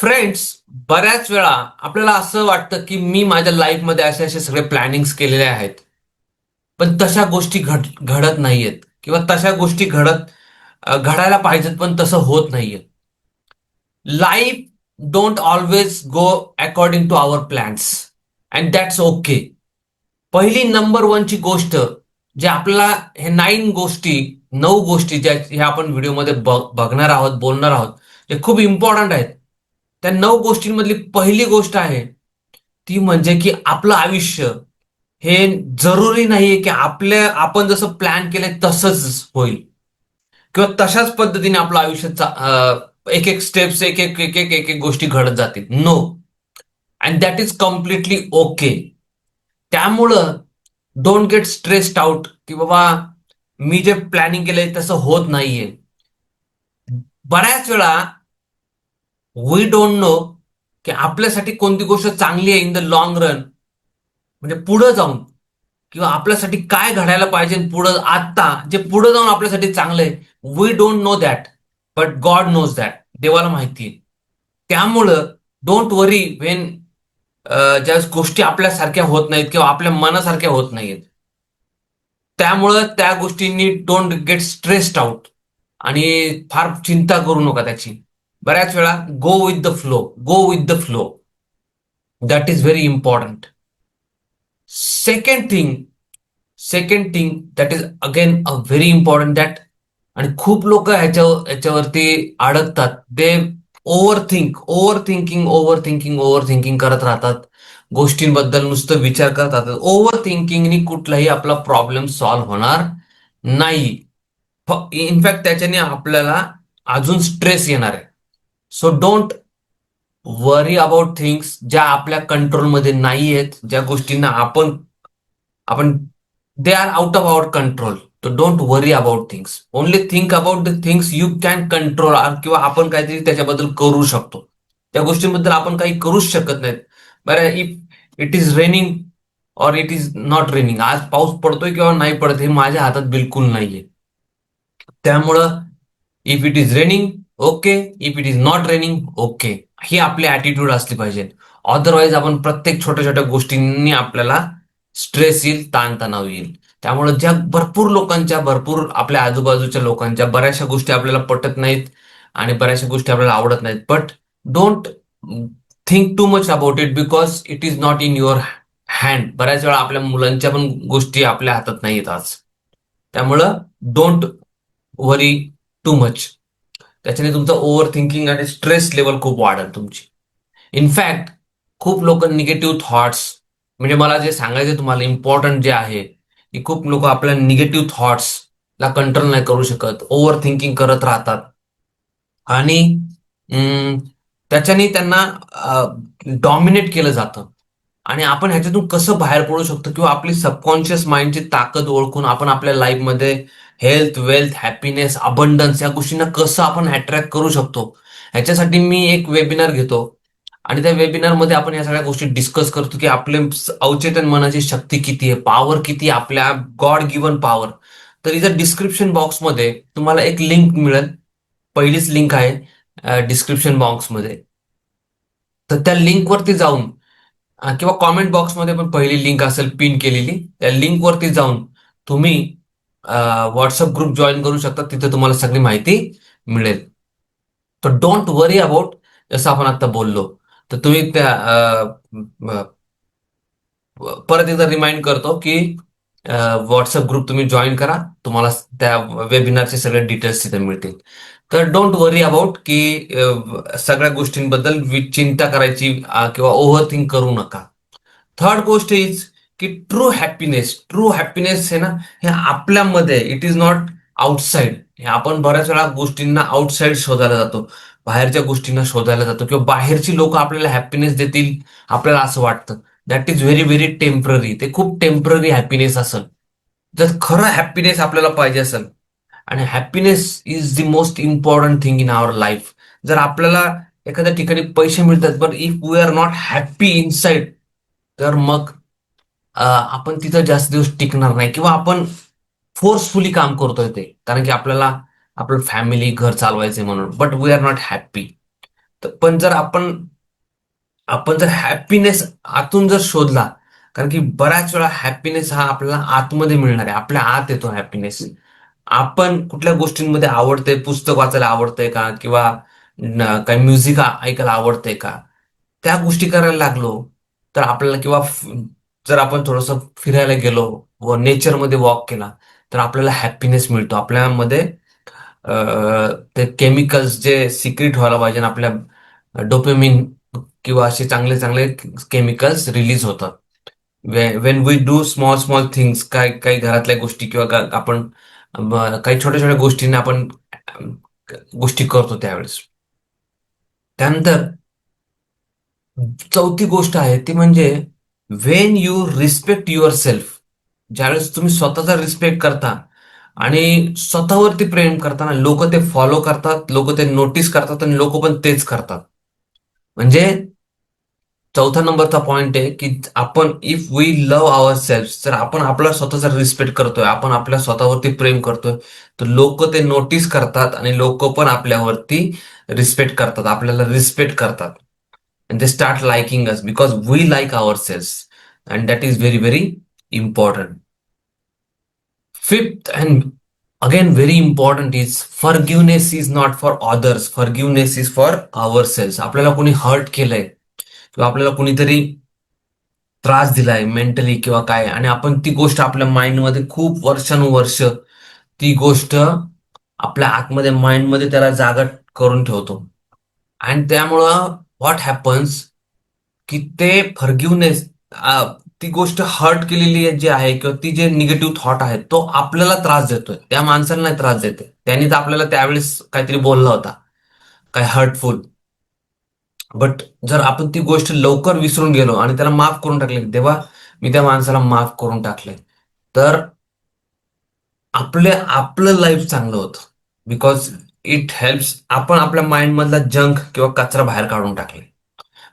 Friends बऱ्याच वेळा आपल्याला असं वाटतं की मी माझ्या लाईफमध्ये असे असे सगळे प्लॅनिंग्स केलेले आहेत. पण तशा गोष्टी घड घडत नाहीयेत. किंवा तशा गोष्टी घडत घडायला पाहिजेत पण तसं होत नाहीये life don't always go according to our plans and that's okay पहिली नंबर वनची गोष्ट जे आपल्याला हे नाईन गोष्टी नऊ गोष्टी ज्या ह्या आपण व्हिडिओमध्ये ब- बघणार आहोत बोलणार आहोत जे खूप इम्पॉर्टंट आहेत. त्या नऊ गोष्टींमधली पहिली गोष्ट आहे ती म्हणजे की आपलं आयुष्य हे जरुरी नाहीये की आपल्या आपण जसं प्लॅन केलंय तसंच होईल. किंवा तशाच पद्धतीने आपलं आयुष्य चा- एक एक स्टेप्स एक एक एक एक एक एक गोष्टी घडत जातील. No and that is completely okay त्यामुळं डोंट गेट स्ट्रेस्ड आउट की बाबा मी जे प्लॅनिंग केलंय तसं होत नाहीये. बऱ्याच वेळा वी डोंट नो की आपल्यासाठी कोणती गोष्ट चांगली आहे इन द लॉंग रन म्हणजे पुढं जाऊन किंवा आपल्यासाठी काय घडायला पाहिजे पुढं आत्ता जे पुढं जाऊन आपल्यासाठी चांगलं आहे we don't know that but God knows that देवाला माहिती आहे. त्यामुळं डोंट वरी वेन ज्या गोष्टी आपल्यासारख्या होत नाहीत किंवा आपल्या मनासारख्या होत नाहीत. त्यामुळं त्या गोष्टींनी डोंट गेट स्ट्रेस्ड आउट आणि फार चिंता करू नका त्याची. बऱ्याच वेळा go with the flow go with the flow that is very important second thing second thing that is again a very important that आणि खूप लोक ह्याच्या ह्याच्यावरती अडकतात. ते overthink overthinking overthinking overthinking करत राहतात. गोष्टींबद्दल नुसतं विचार करत राहतात. ओव्हर थिंकिंगनी कुठलाही आपला प्रॉब्लेम सॉल्व्ह होणार नाही. इनफॅक्ट त्याच्याने आपल्याला अजून स्ट्रेस येणार आहे. So don't worry about things ज्या आपल्या कंट्रोलमध्ये नाही आहेत ज्या गोष्टींना आपण आपण they are out of our control तो don't worry about things only think about the things you can control किंवा आपण काहीतरी त्याच्याबद्दल करू शकतो. त्या गोष्टींबद्दल आपण काही करूच शकत नाहीत. बरं if it is raining or it is not raining आज पाऊस पडतोय किंवा नाही पडत हे माझ्या हातात बिलकुल नाहीये. त्यामुळं if it is raining okay if it is not raining okay ही आपली ॲटिट्यूड असली पाहिजे. अदरवाईज आपण प्रत्येक छोट्या छोट्या गोष्टींनी आपल्याला स्ट्रेस येईल ताणतणाव येईल. त्यामुळे ज्या भरपूर लोकांच्या भरपूर आपल्या आजूबाजूच्या लोकांच्या बऱ्याचशा गोष्टी आपल्याला पटत नाहीत आणि बऱ्याचशा गोष्टी आपल्याला आवडत नाहीत. But don't think too much about it because it is not in your hand बऱ्याच वेळा आपल्या मुलांच्या पण गोष्टी आपल्या हातात नाहीत आज. त्यामुळं डोंट वरी टू मच त्याच्याने तुमचं ओव्हर थिंकिंग आणि स्ट्रेस लेवल खूप वाढेल तुमची. इनफॅक्ट खूप लोक निगेटिव्ह थॉट्स म्हणजे मला जे सांगायचं तुम्हाला इम्पॉर्टंट जे आहे की खूप लोक आपल्या निगेटिव्ह थॉट्स ला कंट्रोल नाही करू शकत ओव्हर थिंकिंग करत राहतात. आणि अं, त्याच्याने त्यांना डॉमिनेट केलं जातं. आणि आपण ह्याच्यातून कसं बाहेर पडू शकतो किंवा आपली सबकॉन्शियस माइंडची ताकद ओळखून आपण आपल्या लाईफमध्ये हेल्थ वेल्थ हॅपीनेस अबंडन्स या गोष्टींना कसं आपण अट्रॅक्ट करू शकतो? ह्याच्यासाठी मी एक वेबिनार घेतो. आणि त्या वेबिनारमध्ये आपण या सगळ्या गोष्टी डिस्कस करतो की आपले अवचेतन मनाची शक्ती किती आहे पॉवर किती आहे आपल्या गॉड गिवन पॉवर तर इथं डिस्क्रिप्शन बॉक्समध्ये तुम्हाला एक लिंक मिळेल. पहिलीच लिंक आहे डिस्क्रिप्शन बॉक्समध्ये तर त्या लिंकवरती जाऊन किंवा कॉमेंट बॉक्समध्ये पण पहिली लिंक असेल पिन केलेली. त्या लिंकवरती जाऊन तुम्ही व्हॉट्सअप ग्रुप जॉईन करू शकता तिथे तुम्हाला सगळी माहिती मिळेल. तर डोंट वरी अबाउट जसं आपण आता बोललो तर तुम्ही त्या अ, परत एकदा रिमाइंड करतो की व्हॉट्सअप ग्रुप तुम्ही जॉईन करा. तुम्हाला त्या वेबिनारचे सगळे डिटेल्स तिथे मिळतील. तर डोंट वरी अबाउट की सगळ्या गोष्टींबद्दल वि- चिंता करायची किंवा ओव्हर थिंक करू नका. थर्ड गोष्ट इज की ट्रू हॅपीनेस ट्रू हॅपीनेस आहे ना हे आपल्यामध्ये इट इज नॉट आउटसाइड हे आपण बऱ्याच वेळा गोष्टींना आउटसाइड शोधायला जातो. बाहेरच्या गोष्टींना शोधायला जातो. किंवा बाहेरची लोक आपल्याला हॅपीनेस देतील आपल्याला असं वाटतं. That is very very temporary ते खूप टेंपररी हॅपीनेस असेल. जर खरं हॅपीनेस आपल्याला पाहिजे असेल आणि happiness is the most important thing in our life जर आपल्याला एखाद्या ठिकाणी पैसे मिळतात पण if we are not happy inside तर मग आपण तिथं जास्त दिवस टिकणार नाही किंवा आपण फोर्सफुली काम करतोय ते. कारण की आपल्याला आपलं फॅमिली घर चालवायचे म्हणून. But we are not happy तर पण जर आपण आपण जर हॅपीनेस आतून जर शोधला कारण की बऱ्याच वेळा हॅपीनेस हा आपल्याला आतमध्ये मिळणार आहे. आपल्या आत येतो हॅपीनेस आपण कुठल्या गोष्टींमध्ये आवडतंय पुस्तक वाचायला आवडतंय का? किंवा काही म्युझिक ऐकायला आवडतंय का? त्या गोष्टी करायला लागलो तर आपल्याला किंवा जर आपण थोडंसं फिरायला गेलो व नेचरमध्ये वॉक केला तर आपल्याला हॅपीनेस मिळतो. आपल्यामध्ये ते केमिकल्स जे सिक्रेट व्हायला पाहिजे आपल्या डोपेमिन किंवा असे चांगले चांगले केमिकल्स रिलीज होतात. When we do small small things काय काही घरातल्या गोष्टी किंवा आपण काही छोट्या छोट्या गोष्टींना आपण गोष्टी करतो त्यावेळेस. त्यानंतर चौथी गोष्ट आहे ती म्हणजे when you respect yourself ज्यावेळेस तुम्ही स्वतःचा रिस्पेक्ट करता आणि स्वतःवरती प्रेम करताना लोक ते फॉलो करतात लोक ते नोटीस करतात आणि लोक पण तेच करतात. म्हणजे चौथा नंबरचा पॉइंट आहे की आपण if we love ourself जर आपण आपला स्वतःचा रिस्पेक्ट करतोय आपण आपल्या स्वतःवरती प्रेम करतोय तर लोक ते नोटीस करतात आणि लोक पण आपल्यावरती रिस्पेक्ट करतात आपल्याला रिस्पेक्ट करतात. And they start liking us because we like ourselves and that is very very important fifth and again very important is forgiveness is not for others forgiveness is for ourselves आपल्याला कोणी hurt केलंय किंवा आपल्याला कोणीतरी त्रास दिलाय mentally किंवा काय आणि आपण ती गोष्ट आपल्या माइंडमध्ये खूप वर्षानुवर्ष ती गोष्ट आपल्या आतमध्ये माइंडमध्ये त्याला जागा करून ठेवतो आणि त्यामुळं व्हॉट हॅपन्स की ते फर्ग्युनेस ती गोष्ट हर्ट केलेली आहे जी आहे किंवा ती जे निगेटिव्ह थॉट आहे तो आपल्याला त्रास देतोय. त्या माणसाला नाही त्रास देते त्यांनी तर आपल्याला त्यावेळेस काहीतरी बोलला होता. काय हर्टफुल बट जर आपण ती गोष्ट लवकर विसरून गेलो आणि त्याला माफ करून टाकले तेव्हा मी त्या माणसाला माफ करून टाकले तर आपले आपलं लाईफ चांगलं होतं. बिकॉज इट हेल्प्स आपण आपल्या माइंड मधला जंक किंवा कचरा बाहेर काढून टाकले.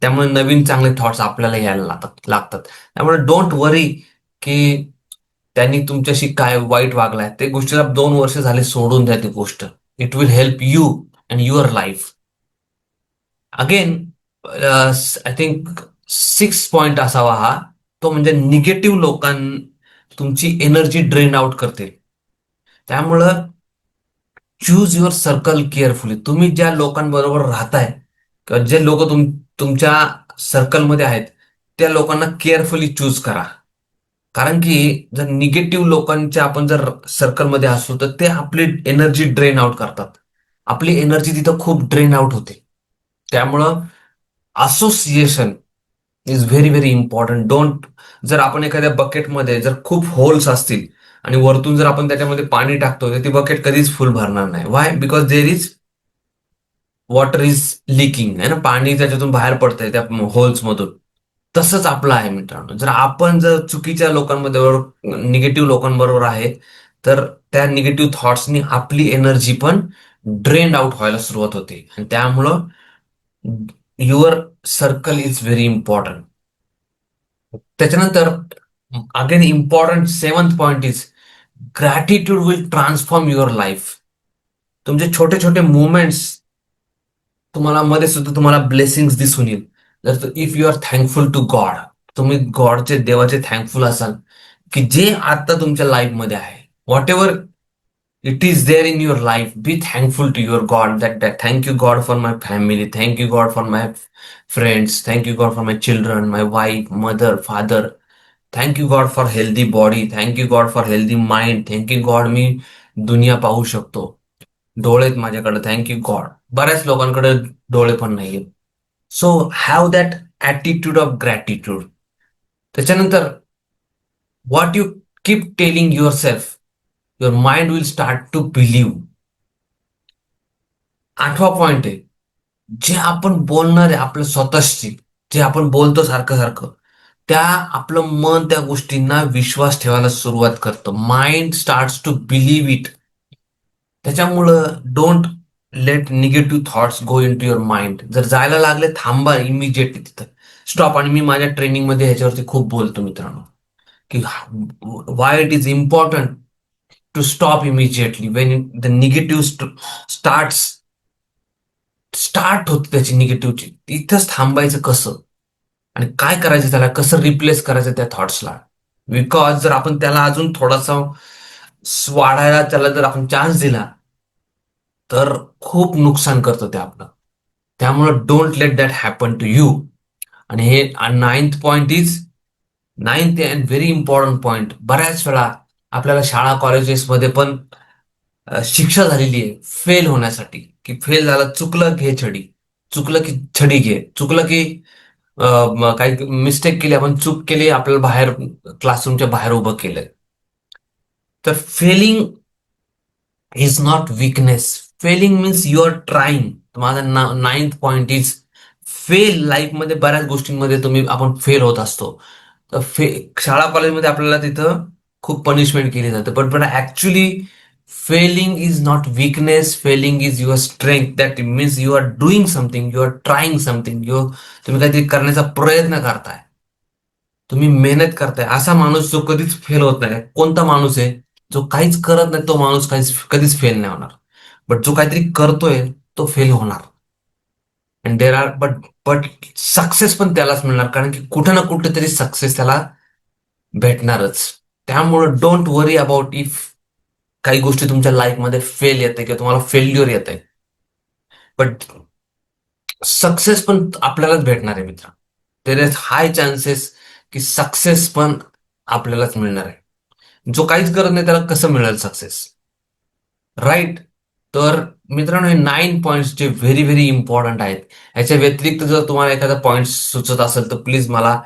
त्यामुळे नवीन चांगले थॉट्स आपल्याला यायला लागतात लागतात. त्यामुळे डोंट वरी की त्यांनी तुमच्याशी काय वाईट वागलाय ते गोष्टीला दोन वर्ष झाले सोडून द्या ती गोष्ट. It will help you and your life again I think six point असावा हा. तो म्हणजे निगेटिव्ह लोकां तुमची एनर्जी ड्रेन आउट करतील. त्यामुळं चूज युअर सर्कल केअरफुली तुम्ही ज्या लोकांबरोबर राहताय किंवा जे लोक तुम तुमच्या सर्कलमध्ये आहेत त्या लोकांना केअरफुली चूज करा. कारण की जर निगेटिव्ह लोकांच्या आपण जर सर्कलमध्ये असू तर ते आपली एनर्जी ड्रेन आउट करतात. आपली एनर्जी तिथं खूप ड्रेन आउट होते. त्यामुळं association is very very important don't जर आपण एखाद्या बकेटमध्ये जर खूप होल्स असतील आणि वरतून जर आपण त्याच्यामध्ये पाणी टाकतो तर ती बकेट कधीच फुल भरणार नाही. Why because there is water is leaking आहे ना? पाणी त्याच्यातून बाहेर पडतंय त्या होल्समधून तसंच आपलं आहे मित्रांनो. जर आपण जर चुकीच्या लोकांमध्ये निगेटिव्ह लोकांबरोबर आहे तर त्या निगेटिव्ह थॉट्सनी आपली एनर्जी पण ड्रेन आउट व्हायला सुरुवात होते. आणि त्यामुळं your circle is very important त्याच्यानंतर again important seventh point is gratitude will transform your life तुमचे छोटे छोटे मुवमेंट्स तुम्हाला मध्ये सुद्धा तुम्हाला ब्लेसिंग दिसून येईल. जर if you are thankful to God तुम्ही गॉडचे देवाचे थँकफुल असाल की जे आता तुमच्या लाईफमध्ये आहे whatever it is there in your life be thankful to your God that that thank you God for my family thank you God for my friends thank you God for my children my wife mother father thank you God for healthy body thank you God for healthy mind thank you God मी दुनिया पाहू शकतो. डोळे आहेत माझ्याकडे. Thank you God बऱ्याच लोकांकडे डोळे पण नाहीये so have that attitude of gratitude त्याच्यानंतर what you keep telling yourself your mind will start to believe आठवा पॉइंट आहे. जे आपण बोलणार आहे आपलं स्वतःशी जे आपण बोलतो सारखं सारखं त्या आपलं मन त्या गोष्टींना विश्वास ठेवायला सुरुवात करतं. Mind start to believe it त्याच्यामुळं don't let negative thoughts go into your mind जर जायला लागले थांबा इमिजिएटली तिथं. स्टॉप आणि मी माझ्या ट्रेनिंगमध्ये ह्याच्यावरती खूप बोलतो मित्रांनो. की why it is important to stop immediately when the negative starts start होते त्याची निगेटिव्हची तिथंच थांबायचं कसं? आणि काय करायचं त्याला? कसं रिप्लेस करायचं त्या थॉट्सला बिकॉज जर आपण त्याला अजून थोडासा वाढायला त्याला जर आपण चान्स दिला तर खूप नुकसान करतो ते आपलं. त्यामुळं don't let that happen to you आणि हे ninth point is ninth and very important point बऱ्याच वेळा आपल्याला शाळा कॉलेजेसमध्ये पण शिक्षा झालेली आहे फेल होण्यासाठी. की फेल झालं चुकलं घे छडी. चुकलं की छडी घे. चुकलं की काही मिस्टेक केली आपण चूक केली आपल्याला बाहेर क्लासरूमच्या बाहेर उभं केलंय. तर failing is not weakness failing means you are trying माझा नाईन्थ पॉइंट इज फेल लाईफमध्ये बऱ्याच गोष्टींमध्ये तुम्ही आपण फेल होत असतो. तर फे शाळा कॉलेजमध्ये आपल्याला तिथं खूप पनिशमेंट केली जाते. But but actually failing is not weakness failing is your strength that means you are doing something you are trying something you तुम्ही काहीतरी करण्याचा प्रयत्न करताय. तुम्ही मेहनत करताय. असा माणूस जो कधीच फेल होत नाही. कोणता माणूस आहे? जो काहीच करत नाही तो माणूस काहीच कधीच फेल नाही होणार. बट जो काहीतरी करतोय तो फेल होणार. And there are but but success पण त्यालाच मिळणार. कारण की कुठं ना कुठं तरी सक्सेस त्याला भेटणारच. त्यामुळं डोंट वरी अबाउट इफ काही गोष्टी तुमच्या लाईफमध्ये फेल येते किंवा तुम्हाला फेल्युअर येत. आहे बट सक्सेस पण आपल्यालाच भेटणार आहे मित्र. देर इज हाय चान्सेस की सक्सेस पण आपल्यालाच मिळणार आहे. जो काहीच करत नाही त्याला कसं मिळेल सक्सेस राईट तर मित्रांनो हे नाईन पॉईंट्स जे व्हेरी व्हेरी इम्पॉर्टंट आहेत याच्या व्यतिरिक्त जर तुम्हाला एखादा पॉईंट सुचत असेल तर प्लीज मला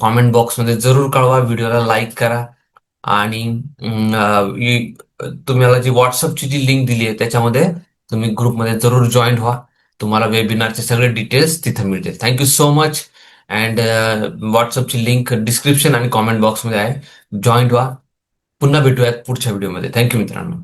कॉमेंट बॉक्समध्ये जरूर कळवा. व्हिडिओला लाईक करा. आणि तुम्हाला जी व्हॉट्सअपची जी लिंक दिली आहे त्याच्यामध्ये तुम्ही ग्रुपमध्ये जरूर जॉईन व्हा. तुम्हाला वेबिनारचे सगळे डिटेल्स तिथे मिळतील. Thank you so much and व्हॉट्सअपची link description आणि कॉमेंट बॉक्समध्ये आहे. जॉईन व्हा. पुन्हा भेटूयात पुढच्या व्हिडिओमध्ये थँक्यू मित्रांनो.